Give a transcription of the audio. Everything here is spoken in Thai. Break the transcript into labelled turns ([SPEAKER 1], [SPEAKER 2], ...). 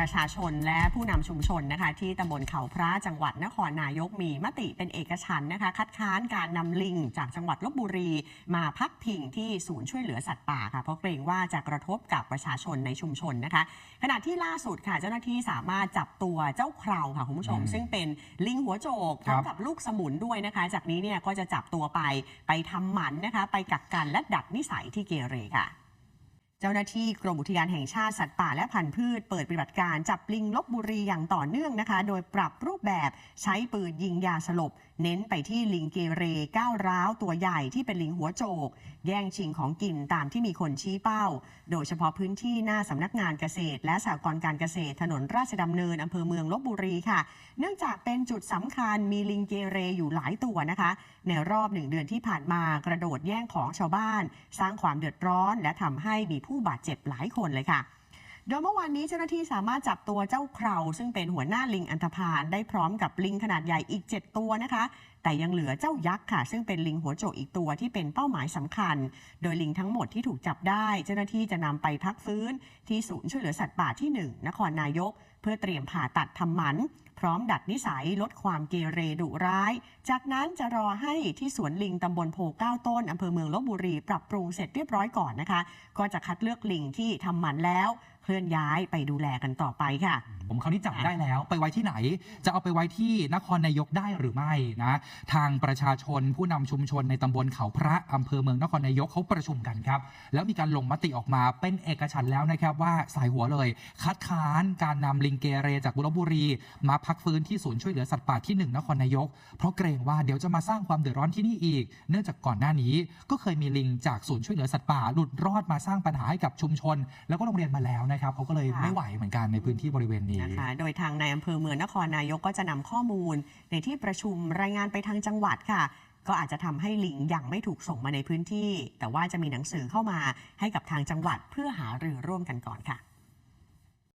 [SPEAKER 1] ประชาชนและผู้นำชุมชนนะคะที่ตำบลเขาพระจังหวัดนครนายกมีมติเป็นเอกฉันท์นะคะ คัดค้านการนำลิงจากจังหวัดลบบุรี มาพักพิงที่ศูนย์ช่วยเหลือสัตว์ป่าค่ะเพราะเกรงว่าจะกระทบกับประชาชนในชุมชนนะคะ ขณะที่ล่าสุดค่ะเจ้าหน้าที่สามารถจับตัวเจ้าเคราค่ะคุณผู้ชม
[SPEAKER 2] อืม
[SPEAKER 1] ซึ่งเป็นลิงหัวโจกพ
[SPEAKER 2] ครั
[SPEAKER 1] ร้อบมกับลูกสมุนด้วยนะคะ จากนี้เนี่ยก็จะจับตัวไปไปทำหมันนะคะ ไปกักกันและดัดนิสัยที่เกเรค่ะ เจ้าหน้าที่กรมอุทยานแห่งชาติสัตว์ป่าและพันธุ์พืชเปิดปฏิบัติการจับลิงลบบุรีอย่างต่อเนื่องนะคะ โดยปรับรูปแบบใช้ปืนยิงยาสลบ เน้นไปที่ลิงเกเรก้าวร้าวตัวใหญ่ที่เป็นลิงหัวโจก แย่งชิงของกินตามที่มีคนชี้เป้า โดยเฉพาะพื้นที่หน้าสำนักงานเกษตร และสหกรณ์การเกษตร ถนนราชดำเนินอำเภอเมืองลบบุรีค่ะ เนื่องจากเป็นจุดสำคัญมีลิงเกเรอยู่หลายตัวนะคะ ในรอบหนึ่งเดือนที่ผ่านมากระโดดแย่งของชาวบ้าน สร้างความเดือดร้อน และทำให้มีผู้ผู้บาดเจ็บหลายคนเลยค่ะโดยเมื่อวานนี้เจ้าหน้าที่สามารถจับตัวเจ้าเคราซึ่งเป็นหัวหน้าลิงอันธพาลได้พร้อมกับลิงขนาดใหญ่อีก 7 ตัวนะคะ แต่ยังเหลือเจ้ายักษ์ค่ะ ซึ่งเป็นลิงหัวโจกอีกตัวที่เป็นเป้าหมายสำคัญ โดยลิงทั้งหมดที่ถูกจับได้ เจ้าหน้าที่จะนำไปพักฟื้น ที่ศูนย์ช่วยเหลือสัตว์ป่าที่ 1 นครนายก เพื่อเตรียมผ่าตัดทำหมัน พร้อมดัดนิสัยลดความเกเรดุร้าย จากนั้นจะรอให้ที่สวนลิงตำบลโพเก้าต้นอำเภอเมืองลบบุรีปรับปรุงเสร็จเรียบร้อยก่อนนะคะ ก็จะคัดเลือกลิงที่ทำหมันแล้ว เคลื่อนย้ายไปดูแลกันต่อไปค่ะ
[SPEAKER 2] ผมคราวนี้จับได้แล้ว ไปไว้ที่ไหน จะเอาไปไว้ที่นครนายกได้หรือไม่นะ ทางประชาชนผู้นำชุมชนในตำบลเขาพระอำเภอเมืองนครนายกเขาประชุมกันครับ แล้วมีการลงมติออกมาเป็นเอกฉันท์แล้วนะครับว่าสายหัวเลย คัดค้านการนำลิงิงเกเรจากบุรีบุรี มาพักฟื้นที่ศูนย์ช่วยเหลือสัตว์ป่าที่หนึ่งนครนายก เพราะเกรงว่าเดี๋ยวจะมาสร้างความเดือดร้อนที่นี่อีก เนื่องจากก่อนหน้านี้ ก็เคยมีลิงจากศูนย์ช่วยเหลือสัตว์ป่าหลุดรอดมาสร้างปัญหาให้กับชุมชน แล้วก็โรงเรียนมาแล้วนะครับเขาก็เลยไม่ไหวเหมือนกันในพื้นที่บริเวณนี้
[SPEAKER 1] นะคะโดยทางในอำเภอเมืองนครนายกก็จะนำข้อมูล ในที่ประชุมรายงานไปทางจังหวัดค่ะก็อาจจะทำให้ลิงยังไม่ถูกส่งมาในพื้นที่ แต่ว่าจะมีหนังสือเข้ามาให้กับทางจังหวัดเพื่อหารือร่วมกันก่อนค่ะ